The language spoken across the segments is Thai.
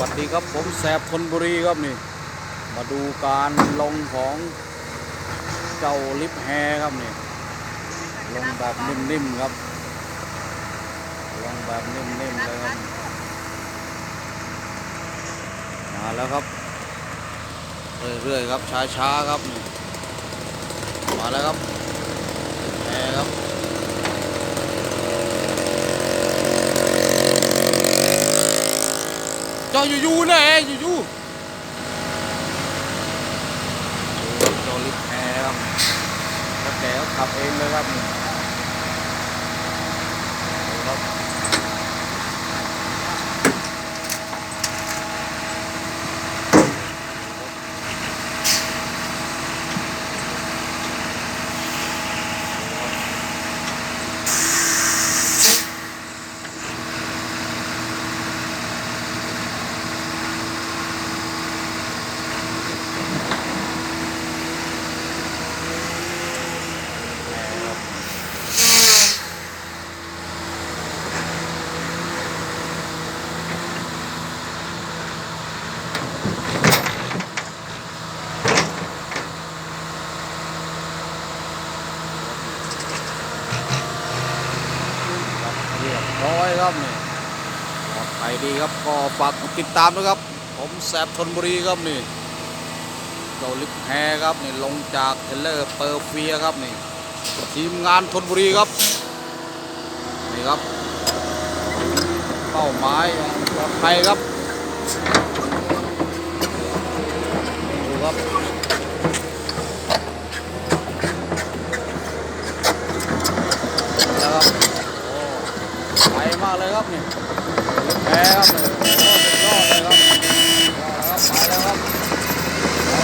วัสดีครับผมแสบธนบุรีครับนี่ มาดูการลงของเจ้าลิฟแฮครับนี่ ลงแบบนิ่มๆครับ ลงแบบนิ่มๆเลยครับมาแล้วครับ เรื่อยๆครับช้าๆครับ มาแล้วครับแฮครับ จออยู่ๆนะแอร์อยู่ๆดูครับจอลิฟต์แอร์ครับก็แกก็ขับเองเลยครับ รียบร้อยครับนี่ปลอดภัยดีครับก็ฝากกติดตามนะครับ ผมแสบธนบุรีครับนี่เจ้าลิฟแฮครับนี่ลงจากเทเลอร์เปอร์เฟียครับนี่ทีมงานธนบุรีครับนี่ครับเป้าหมายปลอดภัยครับดูครับครับ ไปมากเลยครับนี่แพ้ครับนี่โอ้สุดยอดเลยครับยอดแล้วครับไปแล้วครับ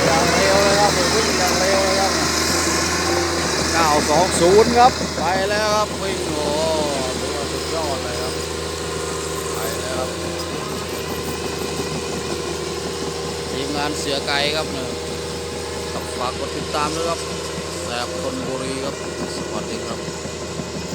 อย่างเร็วเลยครับวิ่งอย่างเร็วเลยครับ920 ครับ ไปแล้วครับวิ่งโอ้ถือว่าสุดยอดเลยครับไปแล้วครับทีมงานเสือไก่ครับเนี่ยฝากกดติดตามด้วยครับแสบคนบุรีครับ สวัสดีครับ